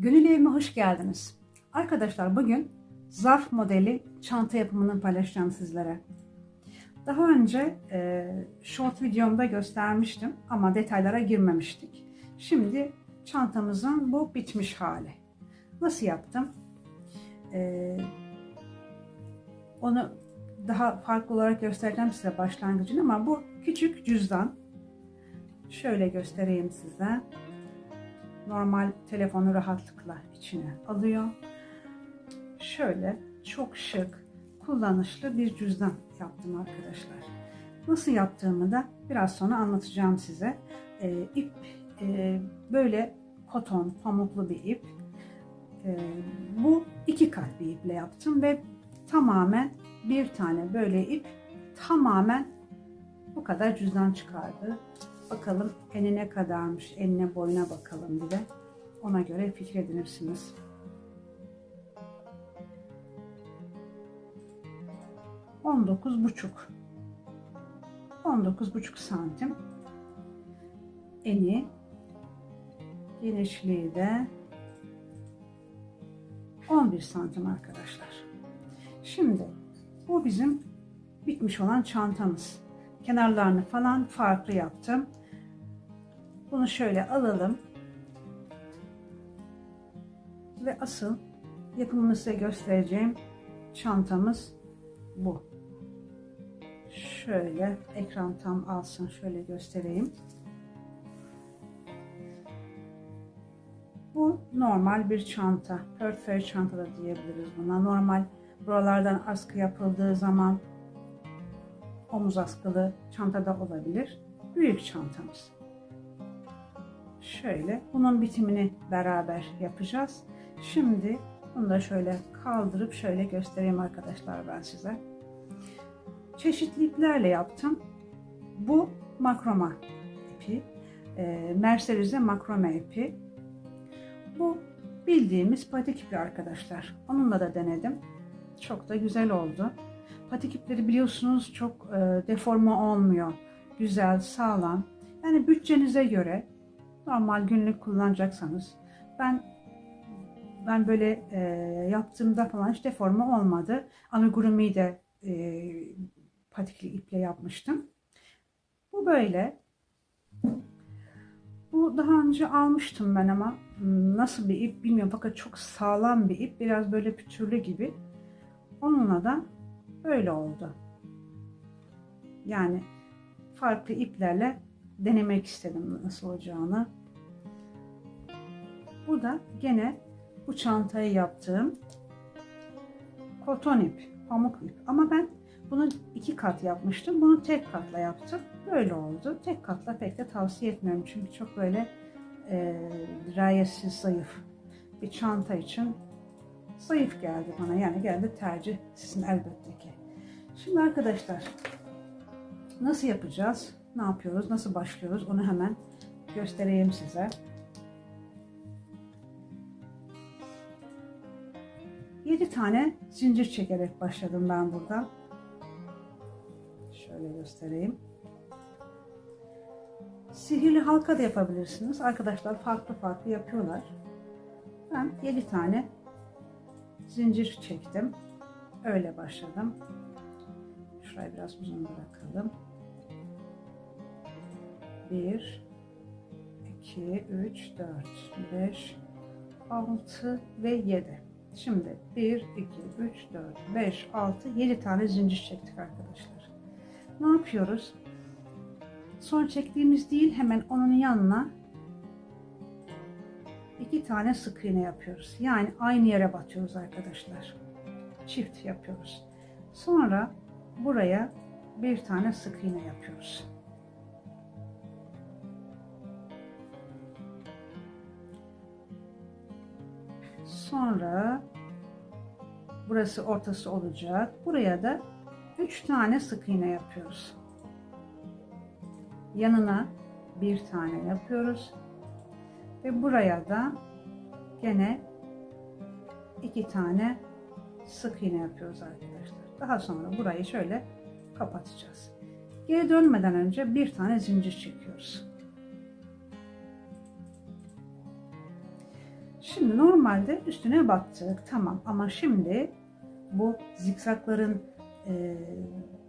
Gönül evime hoş geldiniz. Arkadaşlar bugün zarf modeli çanta yapımını paylaşacağım sizlere. Daha önce e, short videomda göstermiştim ama detaylara girmemiştik. Şimdi çantamızın bu bitmiş hali. Nasıl yaptım? E, onu daha farklı olarak göstereceğim size başlangıcını ama bu küçük cüzdan. Şöyle göstereyim size normal telefonu rahatlıkla içine alıyor. Şöyle çok şık, kullanışlı bir cüzdan yaptım arkadaşlar. Nasıl yaptığımı da biraz sonra anlatacağım size. Ee, ip e, böyle koton, pamuklu bir ip. Ee, bu iki kat bir iple yaptım ve tamamen bir tane böyle ip tamamen bu kadar cüzdan çıkardı. Bakalım enine kadarmış, enine boyuna bakalım bir de. Ona göre fikir edinirsiniz. On dokuz buçuk. On dokuz buçuk santim. Eni. Genişliği de 11 santim arkadaşlar. Şimdi bu bizim bitmiş olan çantamız. Kenarlarını falan farklı yaptım. Bunu şöyle alalım. Ve asıl yapımını size göstereceğim çantamız bu. Şöyle ekran tam alsın şöyle göstereyim. Bu normal bir çanta. Portföy çanta da diyebiliriz buna. Normal buralardan askı yapıldığı zaman omuz askılı çanta da olabilir. Büyük çantamız. Şöyle bunun bitimini beraber yapacağız. Şimdi bunu da şöyle kaldırıp şöyle göstereyim arkadaşlar ben size. Çeşitli iplerle yaptım. Bu makroma ipi. E, Mercedes'e makrome ipi. Bu bildiğimiz patik ipi arkadaşlar. Onunla da denedim. Çok da güzel oldu. Patik ipleri biliyorsunuz çok e, deforme olmuyor. Güzel, sağlam. Yani bütçenize göre normal günlük kullanacaksanız ben ben böyle e, yaptığımda falan hiç deforme olmadı. Amigurumi'yi de e, patikli iple yapmıştım. Bu böyle. Bu daha önce almıştım ben ama nasıl bir ip bilmiyorum fakat çok sağlam bir ip. Biraz böyle pütürlü gibi. Onunla da böyle oldu. Yani farklı iplerle denemek istedim nasıl olacağını. Bu da gene bu çantayı yaptığım koton ip, pamuk ip. Ama ben bunu iki kat yapmıştım. Bunu tek katla yaptım. Böyle oldu. Tek katla pek de tavsiye etmiyorum. Çünkü çok böyle e, rayetsiz, zayıf bir çanta için zayıf geldi bana. Yani geldi tercih sizin elbette ki. Şimdi arkadaşlar nasıl yapacağız? Ne yapıyoruz? Nasıl başlıyoruz? Onu hemen göstereyim size. 7 tane zincir çekerek başladım ben burada. Şöyle göstereyim. Sihirli halka da yapabilirsiniz. Arkadaşlar farklı farklı yapıyorlar. Ben 7 tane zincir çektim. Öyle başladım. Şurayı biraz uzun bırakalım. 1 2 3 4 5 6 ve 7 Şimdi 1, 2, 3, 4, 5, 6, 7 tane zincir çektik arkadaşlar. Ne yapıyoruz? Son çektiğimiz değil hemen onun yanına iki tane sık iğne yapıyoruz. Yani aynı yere batıyoruz arkadaşlar. Çift yapıyoruz. Sonra buraya bir tane sık iğne yapıyoruz. Sonra burası ortası olacak. Buraya da 3 tane sık iğne yapıyoruz. Yanına bir tane yapıyoruz. Ve buraya da gene iki tane sık iğne yapıyoruz arkadaşlar. Daha sonra burayı şöyle kapatacağız. Geri dönmeden önce bir tane zincir çekiyoruz. Şimdi normalde üstüne battık tamam ama şimdi bu zikzakların e,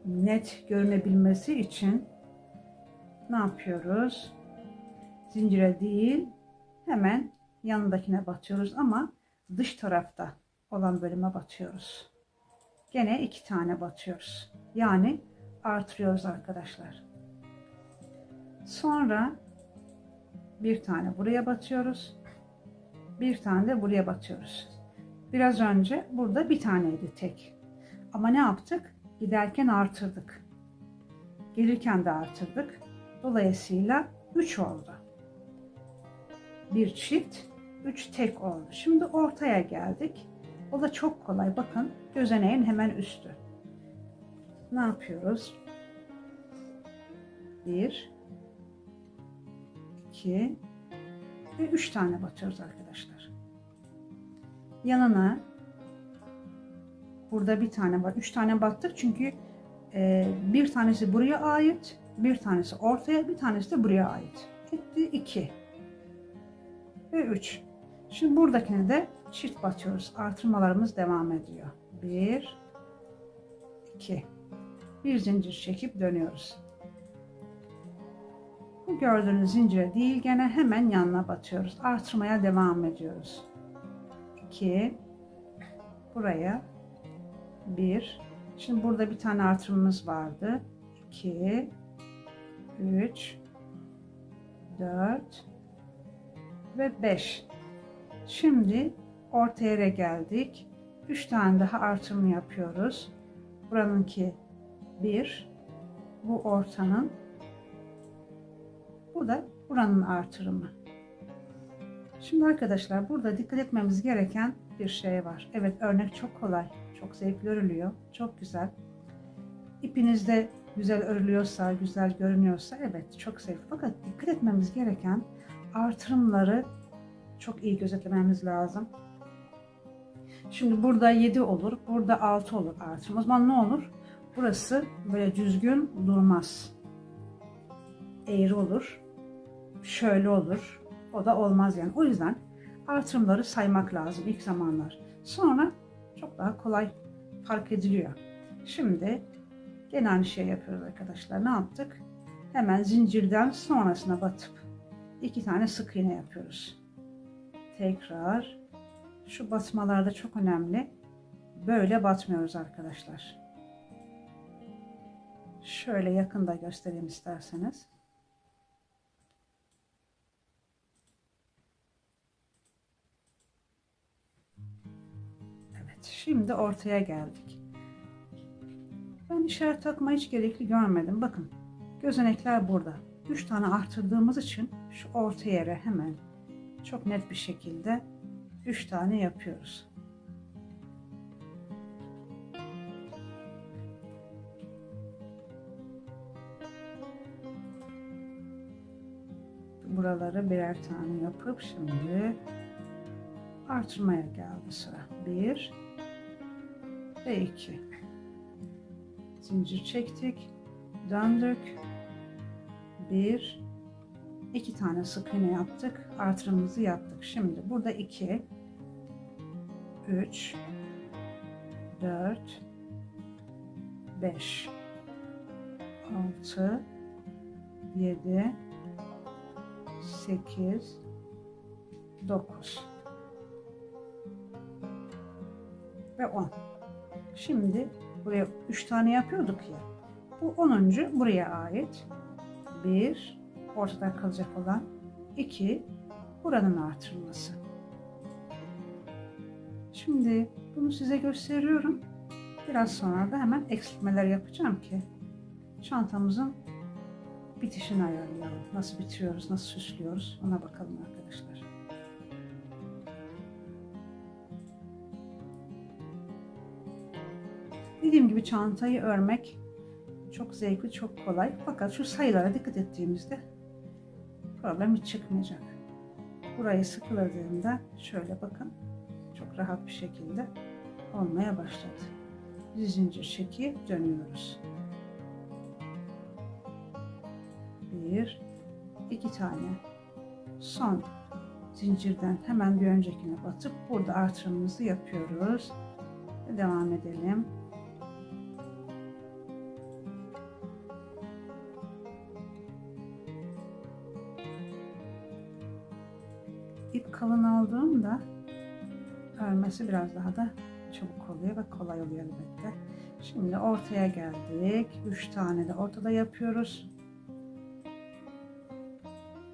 net görünebilmesi için ne yapıyoruz? Zincire değil hemen yanındakine batıyoruz ama dış tarafta olan bölüme batıyoruz. Gene iki tane batıyoruz. Yani artırıyoruz arkadaşlar. Sonra bir tane buraya batıyoruz. Bir tane de buraya batıyoruz. Biraz önce burada bir taneydi tek. Ama ne yaptık? Giderken artırdık. Gelirken de artırdık. Dolayısıyla 3 oldu. Bir çift, 3 tek oldu. Şimdi ortaya geldik. O da çok kolay. Bakın gözeneğin hemen üstü. Ne yapıyoruz? 1 2 ve 3 tane batıyoruz arkadaşlar. Yanına burada bir tane var. 3 tane battık çünkü e, bir tanesi buraya ait, bir tanesi ortaya, bir tanesi de buraya ait. Etti 2 ve 3. Şimdi buradakine de çift batıyoruz. Artırmalarımız devam ediyor. 1 2 bir zincir çekip dönüyoruz. Bu gördüğünüz zincire değil gene hemen yanına batıyoruz. Artırmaya devam ediyoruz. 2 buraya 1 Şimdi burada bir tane artırmamız vardı. 2 3 4 ve 5 Şimdi orta yere geldik. 3 tane daha artırma yapıyoruz. Buranınki 1 bu ortanın bu da buranın artırımı. Şimdi arkadaşlar burada dikkat etmemiz gereken bir şey var. Evet örnek çok kolay, çok zevkli örülüyor, çok güzel. İpinizde güzel örülüyorsa, güzel görünüyorsa evet çok zevkli. Fakat dikkat etmemiz gereken artırımları çok iyi gözetlememiz lazım. Şimdi burada 7 olur, burada 6 olur artırım. O zaman ne olur? Burası böyle düzgün durmaz. Eğri olur. Şöyle olur. O da olmaz yani. O yüzden artırımları saymak lazım ilk zamanlar. Sonra çok daha kolay fark ediliyor. Şimdi gene aynı şey yapıyoruz arkadaşlar. Ne yaptık? Hemen zincirden sonrasına batıp iki tane sık iğne yapıyoruz. Tekrar şu batmalarda çok önemli. Böyle batmıyoruz arkadaşlar. Şöyle yakında göstereyim isterseniz. Evet, şimdi ortaya geldik. Ben işaret takma hiç gerekli görmedim. Bakın, gözenekler burada. 3 tane arttırdığımız için şu orta yere hemen çok net bir şekilde 3 tane yapıyoruz. buraları birer tane yapıp şimdi artırmaya geldi sıra. Bir ve iki. Zincir çektik. Döndük. Bir, iki tane sık iğne yaptık. Artırımımızı yaptık. Şimdi burada iki, üç, dört, beş, altı, yedi, 8 9 ve 10 şimdi buraya 3 tane yapıyorduk ya bu 10. buraya ait 1 ortada kalacak olan 2 buranın artırılması şimdi bunu size gösteriyorum biraz sonra da hemen eksiltmeler yapacağım ki çantamızın bitişini ayarlayalım. Nasıl bitiriyoruz, nasıl süslüyoruz ona bakalım arkadaşlar. Dediğim gibi çantayı örmek çok zevkli, çok kolay. Fakat şu sayılara dikkat ettiğimizde problem hiç çıkmayacak. Burayı sıkıladığında şöyle bakın çok rahat bir şekilde olmaya başladı. Zincir çekip dönüyoruz. bir, iki tane son zincirden hemen bir öncekine batıp burada artırımımızı yapıyoruz. Ve devam edelim. İp kalın aldığımda örmesi biraz daha da çabuk oluyor ve kolay oluyor elbette. Şimdi ortaya geldik. 3 tane de ortada yapıyoruz.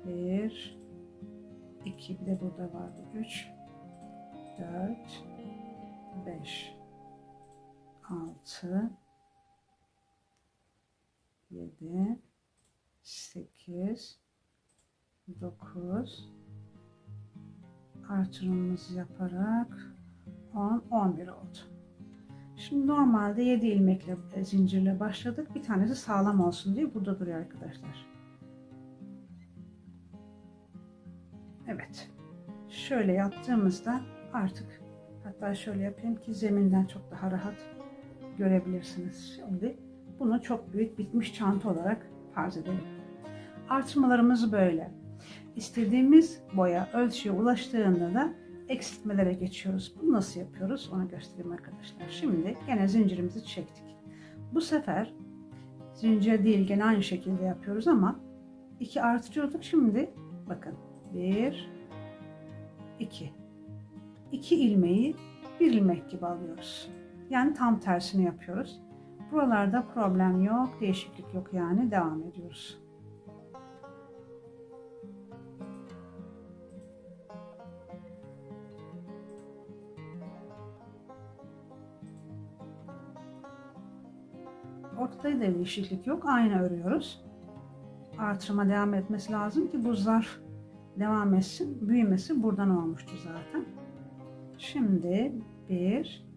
1 2 bir de burada vardı. 3 4 5 6 7 8 9 artırımımızı yaparak 10 11 oldu. Şimdi normalde 7 ilmekle e, zincirle başladık. Bir tanesi sağlam olsun diye burada duruyor arkadaşlar. Evet. Şöyle yaptığımızda artık hatta şöyle yapayım ki zeminden çok daha rahat görebilirsiniz. Şimdi bunu çok büyük bitmiş çanta olarak farz edelim. Artırmalarımız böyle. İstediğimiz boya ölçüye ulaştığında da eksiltmelere geçiyoruz. Bunu nasıl yapıyoruz onu göstereyim arkadaşlar. Şimdi gene zincirimizi çektik. Bu sefer zincir değil gene aynı şekilde yapıyoruz ama iki artırıyorduk. Şimdi bakın bir iki iki ilmeği bir ilmek gibi alıyoruz. Yani tam tersini yapıyoruz. Buralarda problem yok, değişiklik yok yani devam ediyoruz. Ortada da değişiklik yok. Aynı örüyoruz. Artırma devam etmesi lazım ki bu zarf devam etsin. Büyümesi buradan olmuştu zaten. Şimdi 1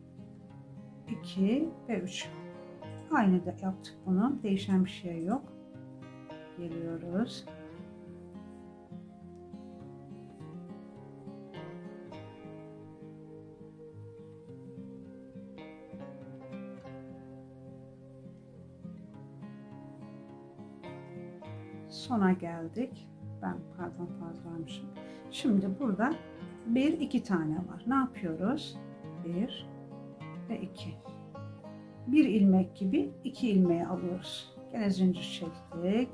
2 ve 3 aynı da yaptık bunu. Değişen bir şey yok. Geliyoruz. Sona geldik. Ben pardon fazlaymışım. Şimdi burada bir iki tane var. Ne yapıyoruz? Bir ve iki. Bir ilmek gibi iki ilmeği alıyoruz. Gene zincir çektik.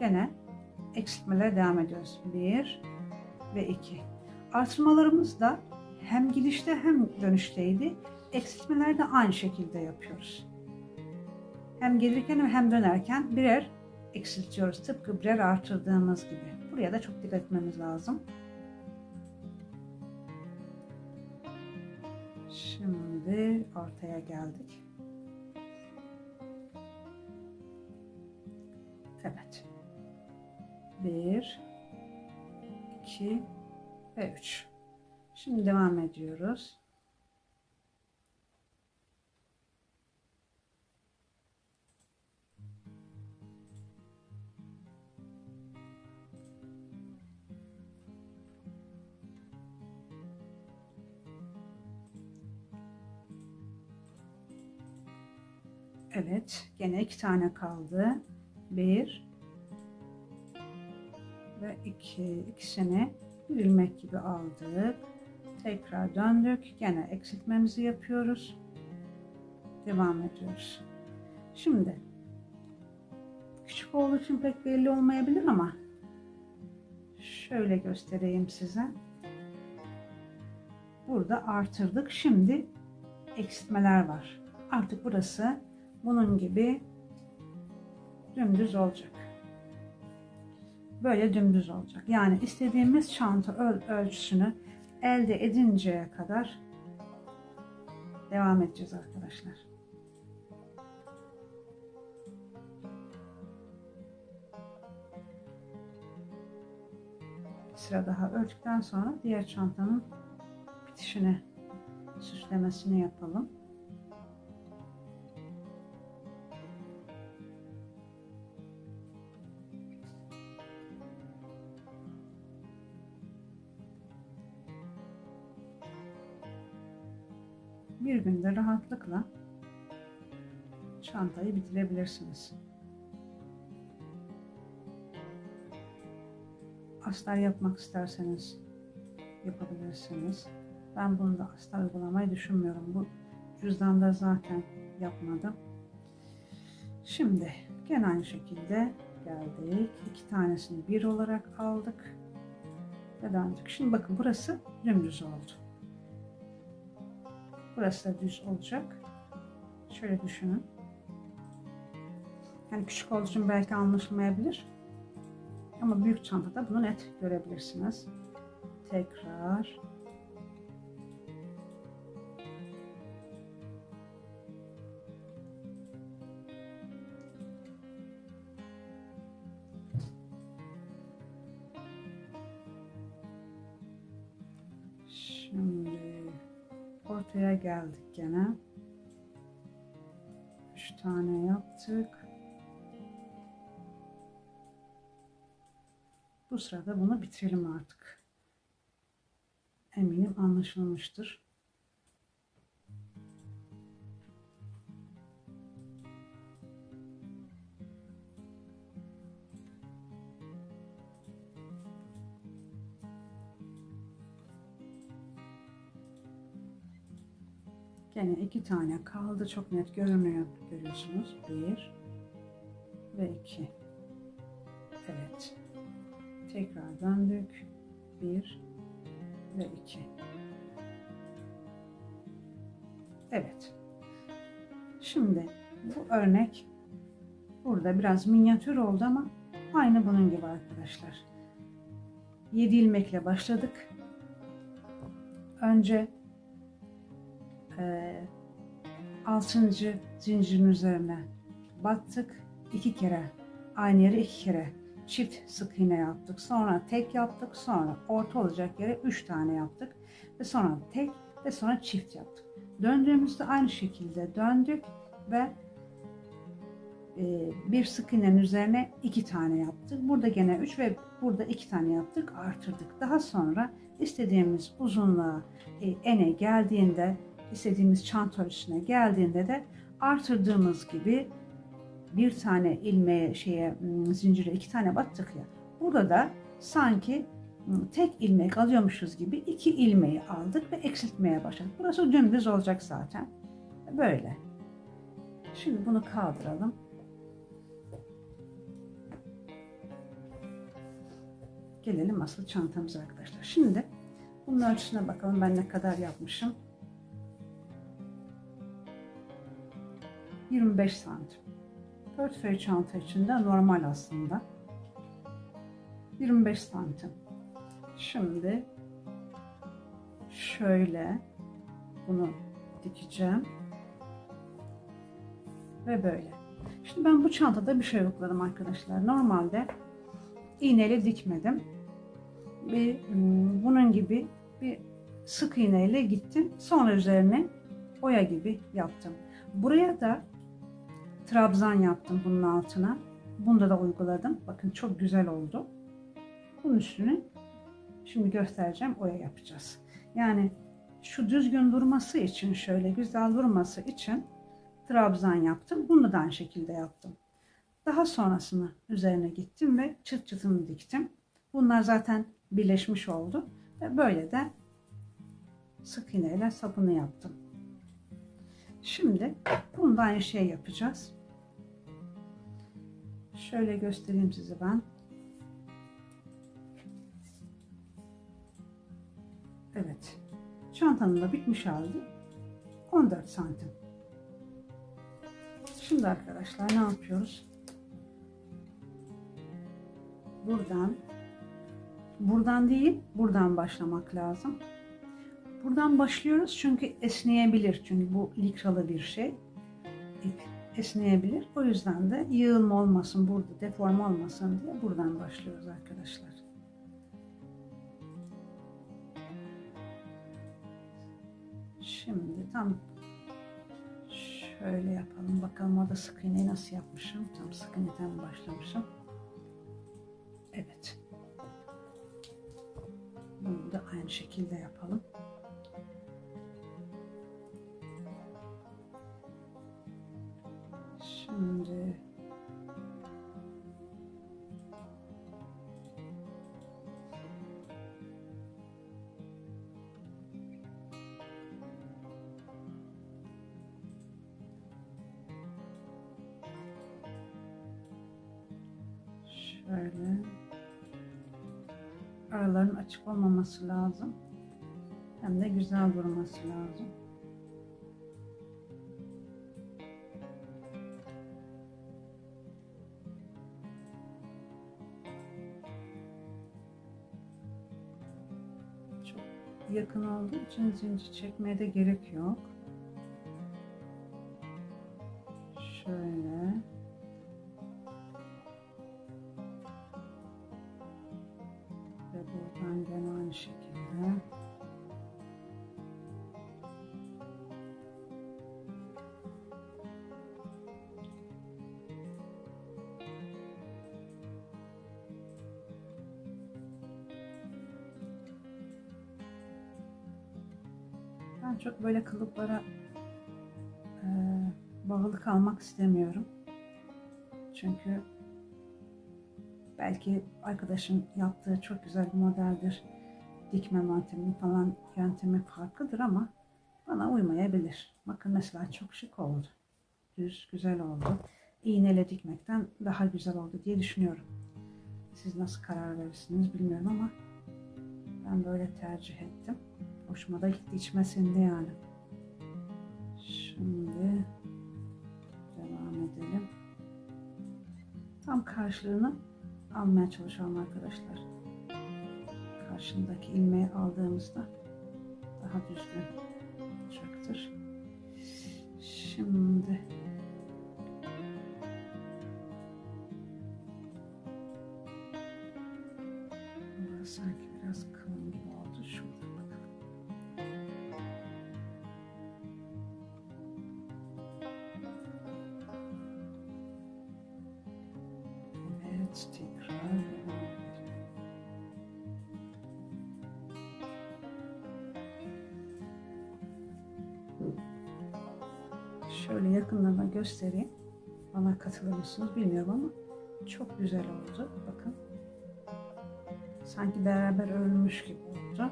Gene eksiltmelere devam ediyoruz. Bir ve iki. Artırmalarımız da hem gidişte hem dönüşteydi. Eksiltmeleri de aynı şekilde yapıyoruz. Hem gelirken hem dönerken birer eksiltiyoruz. Tıpkı birer artırdığımız gibi. Buraya da çok dikkat etmemiz lazım. Şimdi ortaya geldik. Evet. Bir, iki ve üç. Şimdi devam ediyoruz. Evet, gene iki tane kaldı. Bir ve iki. ikisini bir ilmek gibi aldık. Tekrar döndük. Gene eksiltmemizi yapıyoruz. Devam ediyoruz. Şimdi küçük olduğu için pek belli olmayabilir ama şöyle göstereyim size. Burada artırdık. Şimdi eksiltmeler var. Artık burası bunun gibi dümdüz olacak. Böyle dümdüz olacak. Yani istediğimiz çanta öl ölçüsünü elde edinceye kadar devam edeceğiz arkadaşlar. Sıra daha ördükten sonra diğer çantanın bitişine süslemesini yapalım. Günde rahatlıkla çantayı bitirebilirsiniz. Astar yapmak isterseniz yapabilirsiniz. Ben bunu da asla uygulamayı düşünmüyorum. Bu cüzdanda zaten yapmadım. Şimdi gene aynı şekilde geldik. İki tanesini bir olarak aldık ve döndük. Şimdi bakın burası dümdüz oldu. Burası da düz olacak. Şöyle düşünün. Yani küçük olduğu için belki anlaşılmayabilir. Ama büyük çantada bunu net görebilirsiniz. Tekrar geldik gene. Üç tane yaptık. Bu sırada bunu bitirelim artık. Eminim anlaşılmıştır. Gene iki tane kaldı. Çok net görünüyor. Görüyorsunuz. Bir ve iki. Evet. Tekrar döndük. Bir ve iki. Evet. Şimdi bu örnek burada biraz minyatür oldu ama aynı bunun gibi arkadaşlar. 7 ilmekle başladık. Önce e, 6. zincirin üzerine battık. iki kere aynı yere iki kere çift sık iğne yaptık. Sonra tek yaptık. Sonra orta olacak yere 3 tane yaptık. Ve sonra tek ve sonra çift yaptık. Döndüğümüzde aynı şekilde döndük ve e, bir sık iğnenin üzerine iki tane yaptık. Burada gene 3 ve burada iki tane yaptık. Artırdık. Daha sonra istediğimiz uzunluğa e, ene geldiğinde istediğimiz çanta ölçüsüne geldiğinde de artırdığımız gibi bir tane ilmeğe şeye ım, zincire iki tane battık ya. Burada da sanki ım, tek ilmek alıyormuşuz gibi iki ilmeği aldık ve eksiltmeye başladık. Burası dümdüz olacak zaten. Böyle. Şimdi bunu kaldıralım. Gelelim asıl çantamıza arkadaşlar. Şimdi bunun ölçüsüne bakalım ben ne kadar yapmışım. 25 santim. Portföy çanta içinde normal aslında. 25 santim. Şimdi şöyle bunu dikeceğim. Ve böyle. Şimdi ben bu çantada bir şey yokladım arkadaşlar. Normalde iğneyle dikmedim. Bir, hmm, bunun gibi bir sık iğneyle gittim. Sonra üzerine oya gibi yaptım. Buraya da trabzan yaptım bunun altına. Bunda da uyguladım. Bakın çok güzel oldu. Bunun üstüne şimdi göstereceğim oya yapacağız. Yani şu düzgün durması için şöyle güzel durması için trabzan yaptım. Bunu da aynı şekilde yaptım. Daha sonrasını üzerine gittim ve çıt çıtını diktim. Bunlar zaten birleşmiş oldu. Ve böyle de sık iğneyle sapını yaptım. Şimdi bunu da aynı şey yapacağız. Şöyle göstereyim size ben. Evet. Çantanın da bitmiş hali 14 santim. Şimdi arkadaşlar ne yapıyoruz? Buradan buradan değil, buradan başlamak lazım. Buradan başlıyoruz çünkü esneyebilir. Çünkü bu likralı bir şey. Esneyebilir. O yüzden de yığılma olmasın, burada deform olmasın diye buradan başlıyoruz arkadaşlar. Şimdi tam şöyle yapalım. Bakalım orada sık iğneyi nasıl yapmışım. Tam sık iğneden başlamışım. Evet. Bunu da aynı şekilde yapalım. Şimdi? Şöyle. Araların açık olmaması lazım. Hem de güzel durması lazım. Yakın olduğu için zincir çekmeye de gerek yok. Şöyle. Böyle kalıplara e, bağlı kalmak istemiyorum. Çünkü belki arkadaşın yaptığı çok güzel bir modeldir. Dikme yöntemi falan yöntemi farklıdır ama bana uymayabilir. Bakın mesela çok şık oldu. Düz, güzel oldu. İğneyle dikmekten daha güzel oldu diye düşünüyorum. Siz nasıl karar verirsiniz bilmiyorum ama ben böyle tercih ettim. Hoşuma da gitti içime sindi yani. Şimdi devam edelim. Tam karşılığını almaya çalışalım arkadaşlar. Karşındaki ilmeği aldığımızda daha düzgün olacaktır. Şimdi Tekrar devam edelim. Şöyle yakından da göstereyim. Bana katılır mısınız bilmiyorum ama çok güzel oldu. Bakın. Sanki beraber örülmüş gibi oldu.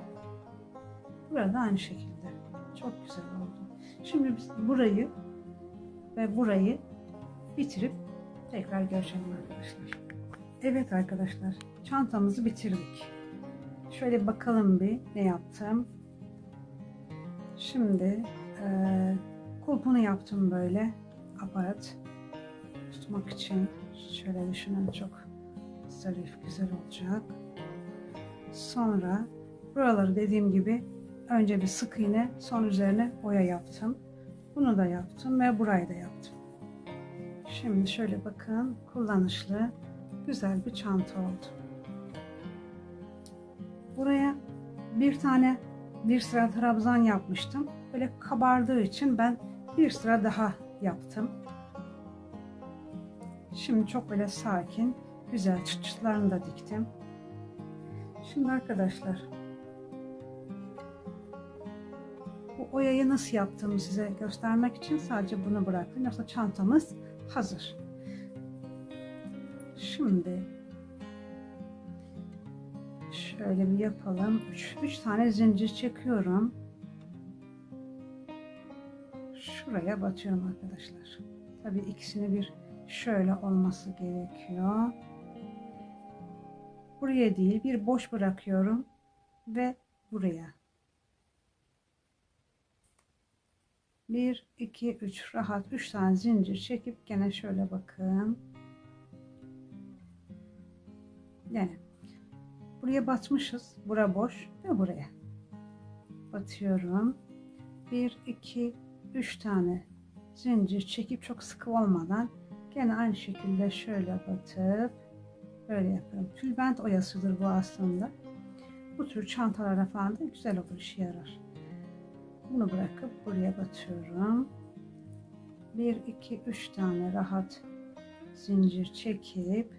Burada aynı şekilde. Çok güzel oldu. Şimdi biz burayı ve burayı bitirip tekrar görüşelim arkadaşlar. Evet arkadaşlar, çantamızı bitirdik. Şöyle bakalım bir ne yaptım. Şimdi eee kulpunu yaptım böyle aparat tutmak için. Şöyle düşünün çok zarif, güzel olacak. Sonra buraları dediğim gibi önce bir sık iğne, son üzerine boya yaptım. Bunu da yaptım ve burayı da yaptım. Şimdi şöyle bakın kullanışlı güzel bir çanta oldu. Buraya bir tane bir sıra trabzan yapmıştım. Böyle kabardığı için ben bir sıra daha yaptım. Şimdi çok böyle sakin, güzel çıt da diktim. Şimdi arkadaşlar bu oyayı nasıl yaptığımı size göstermek için sadece bunu bıraktım. Yoksa çantamız hazır. Şimdi şöyle bir yapalım. 3 tane zincir çekiyorum. Şuraya batıyorum arkadaşlar. Tabii ikisini bir şöyle olması gerekiyor. Buraya değil bir boş bırakıyorum ve buraya. 1 2 3 rahat 3 tane zincir çekip gene şöyle bakın. Yani buraya batmışız. Bura boş ve buraya. Batıyorum. 1 2 3 tane zincir çekip çok sıkı olmadan gene aynı şekilde şöyle batıp böyle yapıyorum. Tülbent oyasıdır bu aslında. Bu tür çantalara falan da güzel olur, işe yarar. Bunu bırakıp buraya batıyorum. 1 2 3 tane rahat zincir çekip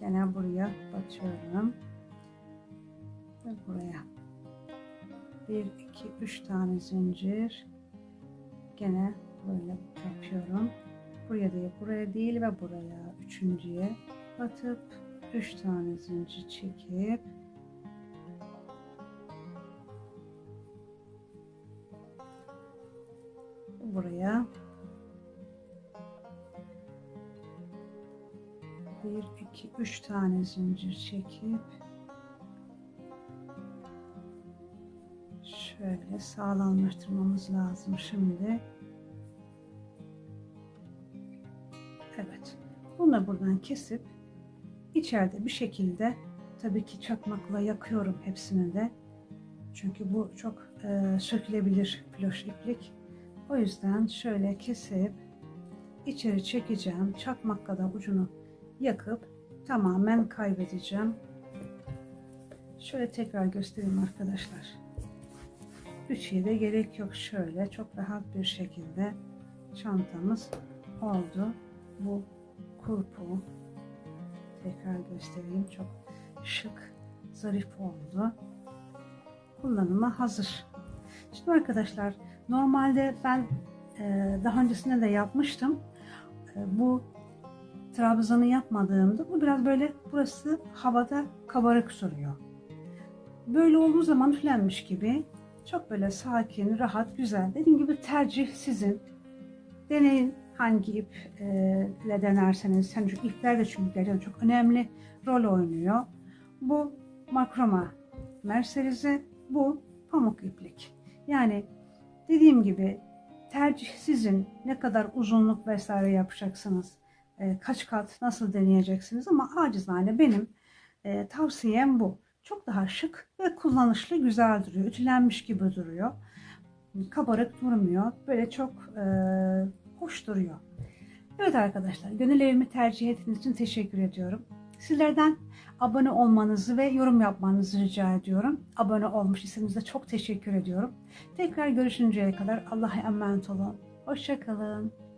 gene buraya batıyorum. Ve buraya. 1 2 3 tane zincir gene böyle yapıyorum. Buraya değil, buraya değil ve buraya üçüncüye batıp 3 tane zincir çekip üç tane zincir çekip şöyle sağlamlaştırmamız lazım şimdi. Evet. Bunu da buradan kesip içeride bir şekilde tabii ki çakmakla yakıyorum hepsini de. Çünkü bu çok e, sökülebilir floş iplik. O yüzden şöyle kesip içeri çekeceğim. Çakmakla da ucunu yakıp tamamen kaybedeceğim. Şöyle tekrar göstereyim arkadaşlar. Üçüye de gerek yok. Şöyle çok rahat bir şekilde çantamız oldu. Bu kurpu tekrar göstereyim. Çok şık, zarif oldu. Kullanıma hazır. Şimdi arkadaşlar normalde ben e, daha öncesinde de yapmıştım. E, bu trabzanı yapmadığımda bu biraz böyle burası havada kabarık duruyor. Böyle olduğu zaman üflenmiş gibi çok böyle sakin, rahat, güzel. Dediğim gibi tercih sizin. Deneyin hangi ip e, denerseniz. Hani şu ipler de çünkü gerçekten çok önemli rol oynuyor. Bu makroma merserize, bu pamuk iplik. Yani dediğim gibi tercih sizin. Ne kadar uzunluk vesaire yapacaksınız. E, kaç kat nasıl deneyeceksiniz ama acizane benim e, tavsiyem bu. Çok daha şık ve kullanışlı güzel duruyor. Ütülenmiş gibi duruyor. Kabarık durmuyor. Böyle çok e, hoş duruyor. Evet arkadaşlar gönül evimi tercih ettiğiniz için teşekkür ediyorum. Sizlerden abone olmanızı ve yorum yapmanızı rica ediyorum. Abone olmuş iseniz de çok teşekkür ediyorum. Tekrar görüşünceye kadar Allah'a emanet olun. Hoşçakalın.